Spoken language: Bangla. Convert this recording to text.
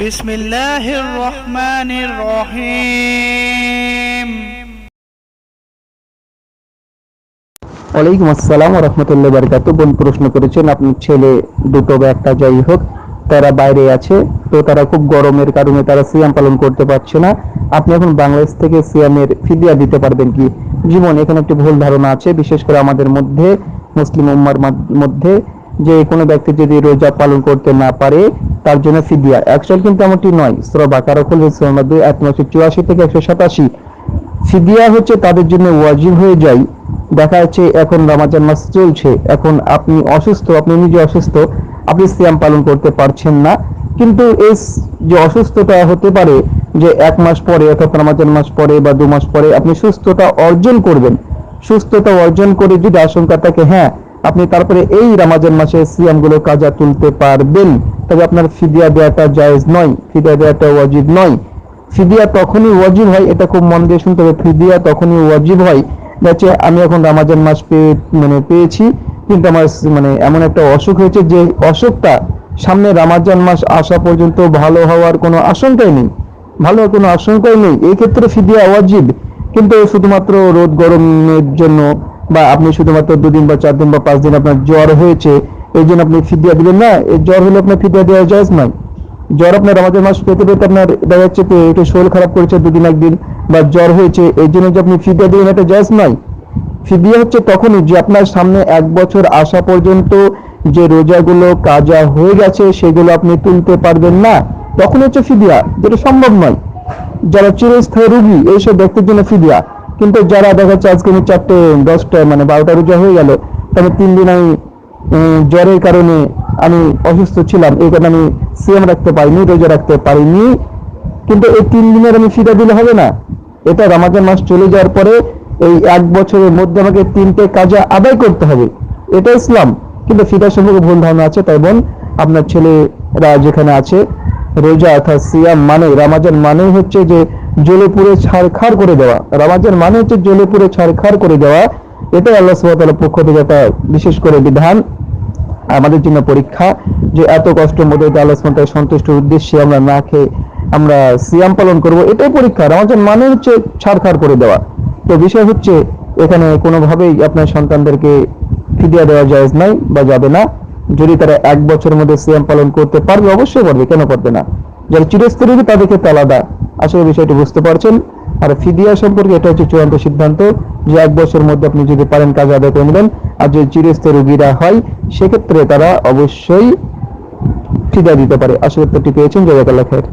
بسم الله الرحمن الرحيم ওয়ালাইকুম আসসালাম রহমতুল্লাহ বারকাত বোন প্রশ্ন করেছেন আপনার ছেলে দুটো বা একটা যাই হোক তারা বাইরে আছে তো তারা খুব গরমের কারণে তারা সিয়াম পালন করতে পারছে না আপনি এখন বাংলাদেশ থেকে সিয়ামের ফিদিয়া দিতে পারবেন কি জীবন এখানে একটি ভুল ধারণা আছে বিশেষ করে আমাদের মধ্যে মুসলিম উম্মার মাদ- মধ্যে যে কোনো ব্যক্তি যদি রোজা পালন করতে না পারে তার জন্য ফিদিয়া অ্যাকচুয়াল কিন্তু এমনটি নয়। সুরা বাকারা খুলবে সুরা এক নশো চুরাশি থেকে একশো সাতাশি। ফিদিয়া হচ্ছে তাদের জন্য ওয়াজিব হয়ে যায়। দেখা যাচ্ছে এখন রমাজান মাস চলছে। এখন আপনি অসুস্থ, আপনি নিজে অসুস্থ, আপনি সিয়াম পালন করতে পারছেন না। কিন্তু এই যে অসুস্থতা হতে পারে, যে এক মাস পরে অর্থাৎ রমাজান মাস পরে বা দু মাস পরে আপনি সুস্থতা অর্জন করবেন। সুস্থতা অর্জন করে যদি আশঙ্কা থাকে হ্যাঁ আপনি তারপরে এই রমাজান মাসে সিয়ামগুলো কাজা তুলতে পারবেন। তবে আপনার ফিদিয়া দেওয়াটা জায়েজ নয়, ফিদিয়া দেওয়াটা ওয়াজিব নয়। ফিদিয়া তখনই ওয়াজিব হয়, এটা খুব মন দিয়ে শুনতে হবে। ফিদিয়া তখনই ওয়াজিব হয়, যাচ্ছে আমি এখন রামাজান মাস পেয়ে মানে পেয়েছি, কিন্তু আমার মানে এমন একটা অসুখ হয়েছে যে অসুখটা সামনে রামাজান মাস আসা পর্যন্ত ভালো হওয়ার কোনো আশঙ্কাই নেই। ভালো কোনো আশঙ্কাই নেই। এই ক্ষেত্রে ফিদিয়া ওয়াজিব, কিন্তু শুধুমাত্র রোদ গরমের জন্য বা আপনি শুধুমাত্র দুদিন বা চার দিন বা পাঁচ দিন আপনার জ্বর হয়েছে এই জন্য আপনি ফিদিয়া দিবেন না। এই জ্বর হলে আপনার ফিদিয়া দেওয়া যায় নয় জ্বর আপনার আমাদের মাস পেতে পেতে আপনার দেখা যাচ্ছে যে একটু শরীর খারাপ করেছে দুদিন একদিন বা জ্বর হয়েছে, এই জন্য যে আপনি ফিদিয়া দিবেন এটা জায়জ নয় ফিদিয়া হচ্ছে তখনই যে আপনার সামনে এক বছর আসা পর্যন্ত যে রোজাগুলো কাজা হয়ে গেছে, সেগুলো আপনি তুলতে পারবেন না। তখন হচ্ছে ফিদিয়া যেটা সম্ভব নয়। যারা চিরস্থায়ী রুগী, এইসব ব্যক্তির জন্য ফিদিয়া কিন্তু যারা দেখা যাচ্ছে আজকে আমি চারটে, দশটা মানে বারোটা রোজা হয়ে গেল তাহলে তিন দিন আমি জ্বরের কারণে আমি অসুস্থ ছিলাম, এই কারণে আমি সিএম রাখতে পারিনি, রোজা রাখতে পারিনি। কিন্তু এই তিন দিনের আমি ফিদা দিলে হবে না। এটা রামাজান মাস চলে যাওয়ার পরে এই এক বছরের মধ্যে আমাকে তিনটে কাজা আদায় করতে হবে। এটা ইসলাম, কিন্তু ফিদা সম্পর্কে ভুল ধারণা আছে। তাই বোন, আপনার ছেলেরা যেখানে আছে, রোজা অর্থাৎ সিয়াম মানে রামাজান মানে হচ্ছে যে জ্বলে পুড়ে ছাড়খাড় করে দেওয়া। রামাজান মানে হচ্ছে জ্বলে পুড়ে ছাড়খাড় করে দেওয়া। এটাই আল্লাহ সুবহানাহু পক্ষ থেকে একটা বিশেষ করে বিধান। আমাদের জন্য পরীক্ষা যে এত কষ্ট মধ্যে আল্লাহ তাআলার উদ্দেশ্যে আমরা না খেয়ে আমরা সিয়াম পালন করব, এটাই পরীক্ষা। রামাজান মানে হচ্ছে ছাড়খাড় করে দেওয়া। তো বিষয় হচ্ছে, এখানে কোনোভাবেই আপনার সন্তানদেরকে ফিদিয়া দেওয়া জায়েজ নাই বা যাবে না। যদি তারা এক বছরের মধ্যে সিয়াম পালন করতে পারবে, অবশ্যই পারবে, কেন পারবে না? যারা চিরস্থায়ী রোগী তাদের ক্ষেত্রে আলাদা। আসলে বিষয়টি বুঝতে পারছেন। আর ফিদিয়া সম্পর্কে এটা হচ্ছে চূড়ান্ত সিদ্ধান্ত যে এক বছরের মধ্যে আপনি যদি পারেন কাজ আদায় করে নেবেন। আর যদি চিরস্থ রোগীরা হয়, সেক্ষেত্রে তারা অবশ্যই ফিদা দিতে পারে। আসলে উত্তরটি পেয়েছেন, জাজাকাল্লাহ খের